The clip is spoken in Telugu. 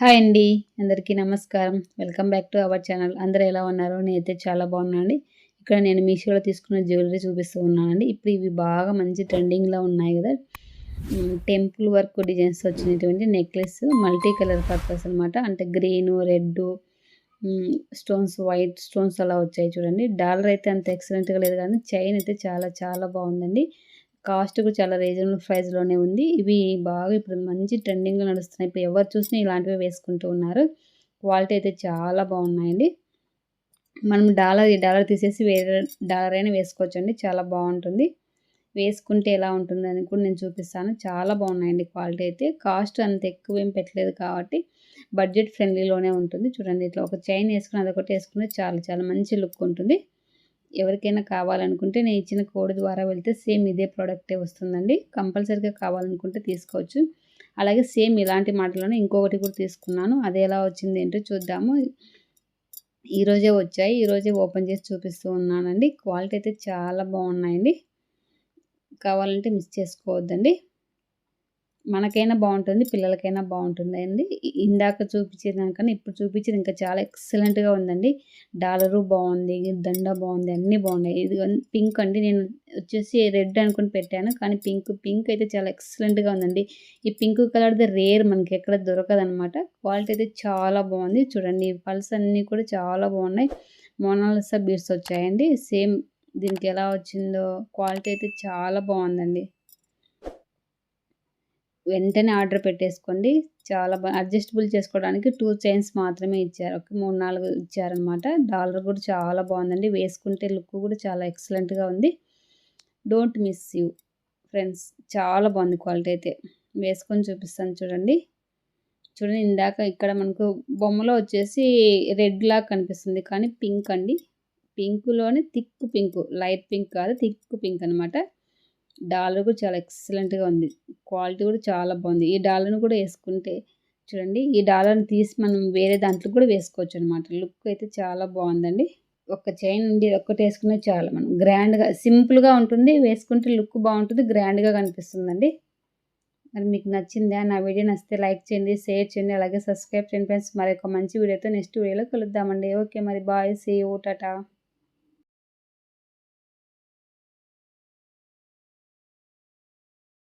హాయ్ అండి. అందరికీ నమస్కారం. Welcome back to our channel. అందరూ ఎలా ఉన్నారు? నేనైతే చాలా బాగున్నానండి. ఇక్కడ నేను మీషోలో తీసుకున్న జ్యువెలరీ చూపిస్తూ ఉన్నానండి. ఇప్పుడు ఇవి బాగా మంచి ట్రెండింగ్లో ఉన్నాయి కదా. టెంపుల్ వర్క్ డిజైన్స్ వచ్చినటువంటి నెక్లెస్ మల్టీ కలర్ పర్పస్ అనమాట అంటే green red stones white stones అలా వచ్చాయి చూడండి. డాలర్ అయితే అంత ఎక్సలెంట్గా లేదు కానీ చైన్ అయితే చాలా చాలా బాగుందండి. కాస్ట్ కూడా చాలా రీజనబుల్ ప్రైస్లోనే ఉంది. ఇవి బాగా ఇప్పుడు మంచి ట్రెండింగ్లో నడుస్తున్నాయి. ఇప్పుడు ఎవరు చూసినా ఇలాంటివి వేసుకుంటూ ఉన్నారు. క్వాలిటీ అయితే చాలా బాగున్నాయండి. మనం డాలర్ ఈ డాలర్ తీసేసి వేరే డాలర్ అయినా వేసుకోవచ్చు అండి చాలా బాగుంటుంది. వేసుకుంటే ఎలా ఉంటుంది అని కూడా నేను చూపిస్తాను. చాలా బాగున్నాయండి క్వాలిటీ అయితే. కాస్ట్ అంత ఎక్కువ ఏం పెట్టలేదు కాబట్టి బడ్జెట్ ఫ్రెండ్లీలోనే ఉంటుంది. చూడండి ఇట్లా ఒక చైన్ వేసుకుని అదొకటి వేసుకుంటే చాలా చాలా మంచి లుక్ ఉంటుంది. ఎవరికైనా కావాలనుకుంటే నేను ఇచ్చిన కోడ్ ద్వారా వెళ్తే సేమ్ ఇదే ప్రోడక్టే వస్తుందండి. కంపల్సరీగా కావాలనుకుంటే తీసుకోవచ్చు. అలాగే సేమ్ ఇలాంటి మాటలను ఇంకొకటి కూడా తీసుకున్నాను. అది ఎలా వచ్చింది ఏంటో చూద్దాము. ఈరోజే వచ్చాయి. ఈరోజే ఓపెన్ చేసి చూపిస్తూ ఉన్నానండి. క్వాలిటీ అయితే చాలా బాగున్నాయండి. కావాలంటే మిస్ చేసుకోవద్దండి. మనకైనా బాగుంటుంది పిల్లలకైనా బాగుంటుంది అండి. ఇందాక చూపించేదానికన్నా ఇప్పుడు చూపించేది ఇంకా చాలా ఎక్సలెంట్గా ఉందండి. డాలరు బాగుంది దండ బాగుంది అన్నీ బాగున్నాయి. ఇది పింక్ అండి. నేను వచ్చేసి రెడ్ అనుకుని పెట్టాను. కానీ పింక్ పింక్ అయితే చాలా ఎక్సలెంట్గా ఉందండి. ఈ పింక్ కలర్ది రేర్ మనకి ఎక్కడ దొరకదనమాట క్వాలిటీ అయితే చాలా బాగుంది. చూడండి పల్స్ అన్నీ కూడా చాలా బాగున్నాయి. మోనాలిసా బీడ్స్ వచ్చాయండి. సేమ్ దీనికి ఎలా వచ్చిందో క్వాలిటీ అయితే చాలా బాగుందండి. వెంటనే ఆర్డర్ పెట్టేసుకోండి. చాలా బాగా అడ్జస్టబుల్ చేసుకోవడానికి టూ చైన్స్ మాత్రమే ఇచ్చారు. ఒక మూడు నాలుగు ఇచ్చారనమాట డాలర్ కూడా చాలా బాగుందండి. వేసుకుంటే లుక్ కూడా చాలా ఎక్సలెంట్గా ఉంది. Don't miss you friends. చాలా బాగుంది క్వాలిటీ అయితే. వేసుకొని చూపిస్తాను చూడండి. చూడండి ఇందాక ఇక్కడ మనకు బొమ్మలో వచ్చేసి రెడ్ లాగా కనిపిస్తుంది. కానీ పింక్ అండి. పింక్లోనే థిక్ పింక్. లైట్ పింక్ కాదు థిక్ పింక్ అనమాట డాలర్ కూడా చాలా ఎక్సలెంట్గా ఉంది. క్వాలిటీ కూడా చాలా బాగుంది. ఈ డాలర్ని కూడా వేసుకుంటే చూడండి ఈ డాలర్ని తీసి మనం వేరే దాంట్లో కూడా వేసుకోవచ్చు అనమాట లుక్ అయితే చాలా బాగుందండి. ఒక చైన్ ఉండి ఒక్కటి వేసుకునే చాలా మనం. గ్రాండ్గా సింపుల్గా ఉంటుంది. వేసుకుంటే లుక్ బాగుంటుంది గ్రాండ్గా కనిపిస్తుందండి. మరి మీకు నచ్చిందా? నా వీడియో నచ్చితే లైక్ చేయండి షేర్ చేయండి అలాగే సబ్స్క్రైబ్ చేయండి ఫ్రెండ్స్ మరొక మంచి వీడియోతో నెక్స్ట్ వీడియోలో కలుద్దామండి. ఓకే మరి బాయ్ సీ టాటా